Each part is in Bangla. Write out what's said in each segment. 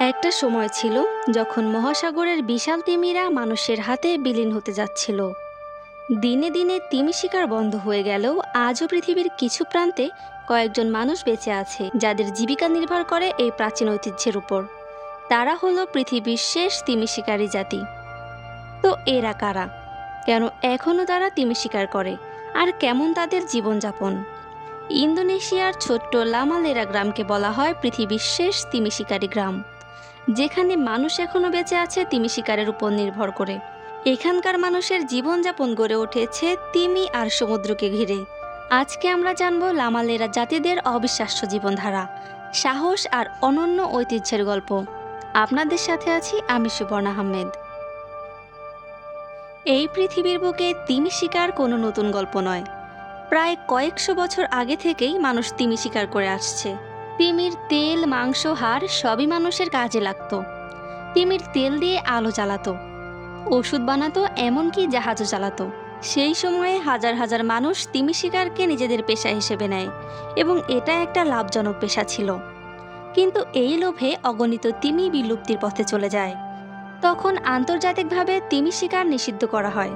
একটা সময় ছিল যখন মহাসাগরের বিশাল তিমিরা মানুষের হাতে বিলীন হতে যাচ্ছিল। দিনে দিনে তিমি শিকার বন্ধ হয়ে গেলেও আজও পৃথিবীর কিছু প্রান্তে কয়েকজন মানুষ বেঁচে আছে, যাদের জীবিকা নির্ভর করে এই প্রাচীন ঐতিহ্যের উপর। তারা হলো পৃথিবীর শেষ তিমি শিকারী জাতি। তো এরা কারা? কেন এখনও তারা তিমি শিকার করে? আর কেমন তাদের জীবনযাপন? ইন্দোনেশিয়ার ছোট্ট লামালেরা গ্রামকে বলা হয় পৃথিবীর শেষ তিমি শিকারী গ্রাম। যেখানে মানুষ এখনও বেঁচে আছে, তিমি শিকারের উপর নির্ভর করে। এখানকার মানুষের জীবনযাপন গড়ে উঠেছে তিমি আর সমুদ্রকে ঘিরে। আজকে আমরা জানব লামালেরা জাতিদের অবিশ্বাস্য জীবনধারা, সাহস আর অনন্য ঐতিহ্যের গল্প। আপনাদের সাথে আছি আমি সুবর্ণ আহমেদ। এই পৃথিবীর বুকে তিমি শিকার কোনো নতুন গল্প নয়। প্রায় কয়েকশো বছর আগে থেকেই মানুষ তিমি শিকার করে আসছে। তিমির তেল, মাংস, হাড় সবই মানুষের কাজে লাগতো। তিমির তেল দিয়ে আলো জ্বালাতো। ওষুধ বানাতো, এমনকি জাহাজও চালাতো। সেই সময়ে হাজার হাজার মানুষ তিমি শিকারকে নিজেদের পেশা হিসেবে নেয় এবং এটা একটা লাভজনক পেশা ছিল। কিন্তু এই লোভে অগণিত তিমি বিলুপ্তির পথে চলে যায়। তখন আন্তর্জাতিকভাবে তিমি শিকার নিষিদ্ধ করা হয়।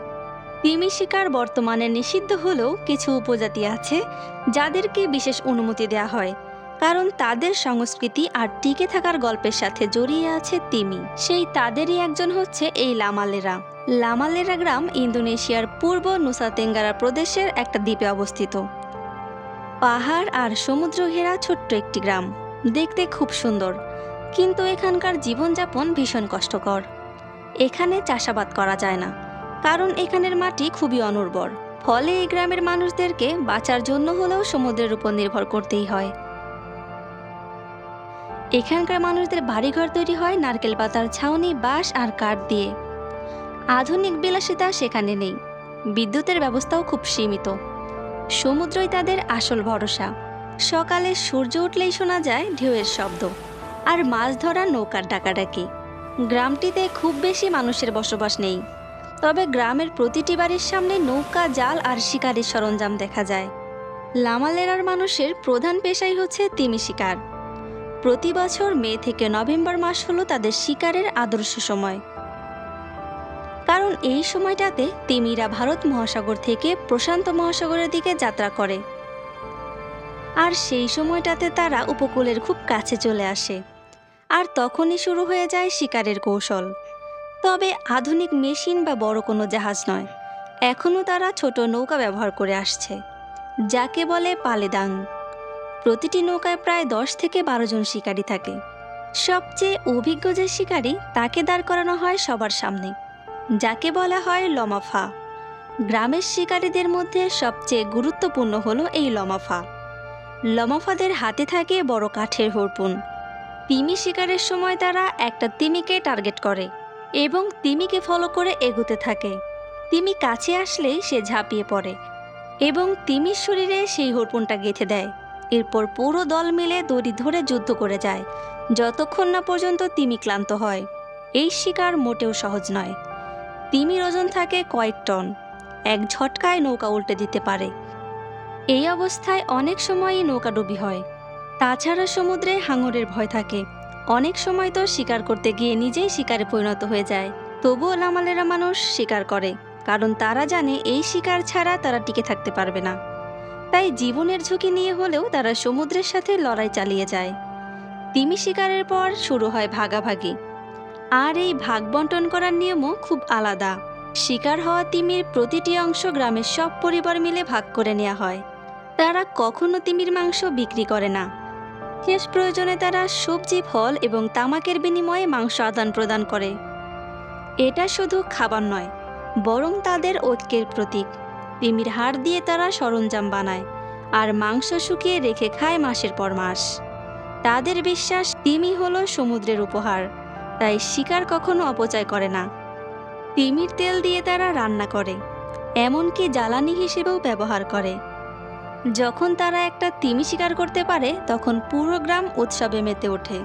তিমি শিকার বর্তমানে নিষিদ্ধ হলেও কিছু উপজাতি আছে যাদেরকে বিশেষ অনুমতি দেওয়া হয়। কারণ তাদের সংস্কৃতি আর টিকে থাকার গল্পের সাথে জড়িয়ে আছে তিমি। সেই তাদেরই একজন হচ্ছে এই লামালেরা। লামালেরা গ্রাম ইন্দোনেশিয়ার পূর্ব নুসাতেঙ্গারা প্রদেশের একটা দ্বীপে অবস্থিত। পাহাড় আর সমুদ্র ঘেরা ছোট্ট একটি গ্রাম। দেখতে খুব সুন্দর, কিন্তু এখানকার জীবনযাপন ভীষণ কষ্টকর। এখানে চাষাবাদ করা যায় না, কারণ এখানের মাটি খুবই অনুর্বর। ফলে এই গ্রামের মানুষদেরকে বাঁচার জন্য হলেও সমুদ্রের উপর নির্ভর করতেই হয়। এখানকার মানুষদের বাড়িঘর তৈরি হয় নারকেল পাতার ছাউনি, বাঁশ আর কাঠ দিয়ে। আধুনিক বিলাসিতা সেখানে নেই। বিদ্যুতের ব্যবস্থাও খুব সীমিত। সমুদ্রই তাদের আসল ভরসা। সকালে সূর্য উঠলেই শোনা যায় ঢেউয়ের শব্দ, আর মাছ ধরা নৌকার ডাকাডাকি। গ্রামটিতে খুব বেশি মানুষের বসবাস নেই। তবে গ্রামের প্রতিটি বাড়ির সামনে নৌকা, জাল আর শিকারের সরঞ্জাম দেখা যায়। লামালেরার মানুষের প্রধান পেশাই হচ্ছে তিমি শিকার। প্রতি বছর মে থেকে নভেম্বর মাস হলো তাদের শিকারের আদর্শ সময়। কারণ এই সময়টাতে তিমিরা ভারত মহাসাগর থেকে প্রশান্ত মহাসাগরের দিকে যাত্রা করে। আর সেই সময়টাতে তারা উপকূলের খুব কাছে চলে আসে। আর তখনই শুরু হয়ে যায় শিকারের কৌশল। তবে আধুনিক মেশিন বা বড় কোনো জাহাজ নয়। এখনও তারা ছোট নৌকা ব্যবহার করে আসছে, যাকে বলে পালেদাং। প্রতিটি নৌকায় প্রায় দশ থেকে বারো জন শিকারী থাকে। সবচেয়ে অভিজ্ঞ যে শিকারী, তাকে দাঁড় করানো হয় সবার সামনে, যাকে বলা হয় লমাফা গ্রামের শিকারীদের মধ্যে সবচেয়ে গুরুত্বপূর্ণ হলো এই লমাফা লমাফাদের হাতে থাকে বড় কাঠের হরপুন। তিমি শিকারের সময় তারা একটা তিমিকে টার্গেট করে এবং তিমিকে ফলো করে এগোতে থাকে। তিমি কাছে আসলেই সে ঝাঁপিয়ে পড়ে এবং তিমির শরীরে সেই হরপুনটা গেঁথে দেয়। এরপর পুরো দল মিলে দড়ি ধরে যুদ্ধ করে যায়। যতক্ষণ না পর্যন্ত তিমি ক্লান্ত হয়। এই শিকার মোটেও সহজ নয়। তিমির ওজন থাকে কয়েক টন। এক ঝটকায় নৌকা উল্টে দিতে পারে। এই অবস্থায় অনেক সময়ই নৌকা ডুবি হয়। তাছাড়া সমুদ্রে হাঙরের ভয় থাকে। অনেক সময় তো শিকার করতে গিয়ে নিজেই শিকারে পরিণত হয়ে যায়। তবুও লামালেরা মানুষ শিকার করে, কারণ তারা জানে এই শিকার ছাড়া তারা টিকে থাকতে পারবে না। তাই জীবনের ঝুঁকি নিয়ে হলেও তারা সমুদ্রের সাথে লড়াই চালিয়ে যায়। তিমি শিকারের পর শুরু হয় ভাগাভাগি। আর এই ভাগ বন্টন করার নিয়মও খুব আলাদা। শিকার হওয়া তিমির প্রতিটি অংশ গ্রামের সব পরিবার মিলে ভাগ করে নেওয়া হয়। তারা কখনো তিমির মাংস বিক্রি করে না। শেষ প্রয়োজনে তারা সবজি, ফল এবং তামাকের বিনিময়ে মাংস আদান প্রদান করে। এটা শুধু খাবার নয়, বরং তাদের ঐক্যের প্রতীক। তিমির হাড় দিয়ে তারা সরঞ্জাম বানায় আর মাংস শুকিয়ে রেখে খায় মাসের পর মাস। তাদের বিশ্বাস তিমি হলো সমুদ্রের উপহার, তাই শিকার কখনো অপচয় করে না। তিমির তেল দিয়ে তারা রান্না করে, এমনকি জ্বালানি হিসেবেও ব্যবহার করে। যখন তারা একটা তিমি শিকার করতে পারে, তখন পুরো গ্রাম উৎসবে মেতে ওঠে।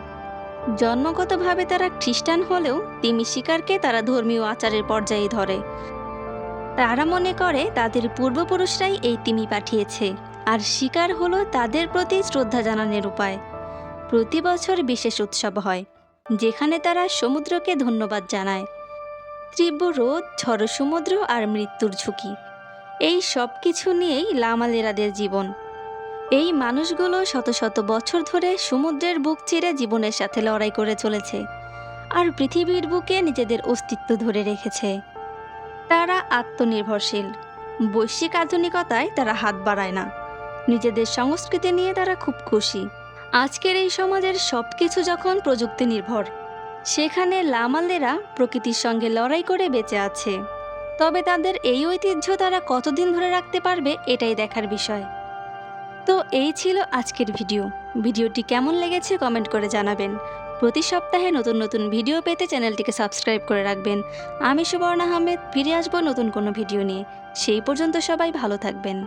জন্মগতভাবে তারা খ্রিস্টান হলেও তিমি শিকারকে তারা ধর্মীয় আচারের পর্যায়ে ধরে তারা মনে করে তাদের পূর্বপুরুষরাই এই তিমি পাঠিয়েছে, আর শিকার হলো তাদের প্রতি শ্রদ্ধা জানানোর উপায়। প্রতি বছর বিশেষ উৎসব হয়, যেখানে তারা সমুদ্রকে ধন্যবাদ জানায়। তীব্র রোদ, ঝড় সমুদ্র আর মৃত্যুর ঝুঁকি। এই সব কিছু নিয়েই লামালেরাদের জীবন। এই মানুষগুলো শত শত বছর ধরে সমুদ্রের বুক চিরে জীবনের সাথে লড়াই করে চলেছে, আর পৃথিবীর বুকে নিজেদের অস্তিত্ব ধরে রেখেছে। তারা আত্মনির্ভরশীল। বৈশ্বিক আধুনিকতায় তারা হাত বাড়ায় না। নিজেদের সংস্কৃতি নিয়ে তারা খুব খুশি। আজকের এই সমাজের সব কিছু যখন প্রযুক্তি নির্ভর সেখানে লামালেরা প্রকৃতির সঙ্গে লড়াই করে বেঁচে আছে। তবে তাদের এই ঐতিহ্য তারা কতদিন ধরে রাখতে পারবে, এটাই দেখার বিষয়। তো এই ছিল আজকের ভিডিও। ভিডিওটি কেমন লেগেছে কমেন্ট করে জানাবেন। প্রতি সপ্তাহে নতুন নতুন ভিডিও পেতে চ্যানেলটিকে সাবস্ক্রাইব করে রাখবেন। আমি সুবর্ণা আহমেদ, ফিরে আসব নতুন কোনো ভিডিও নিয়ে। সেই পর্যন্ত সবাই ভালো থাকবেন।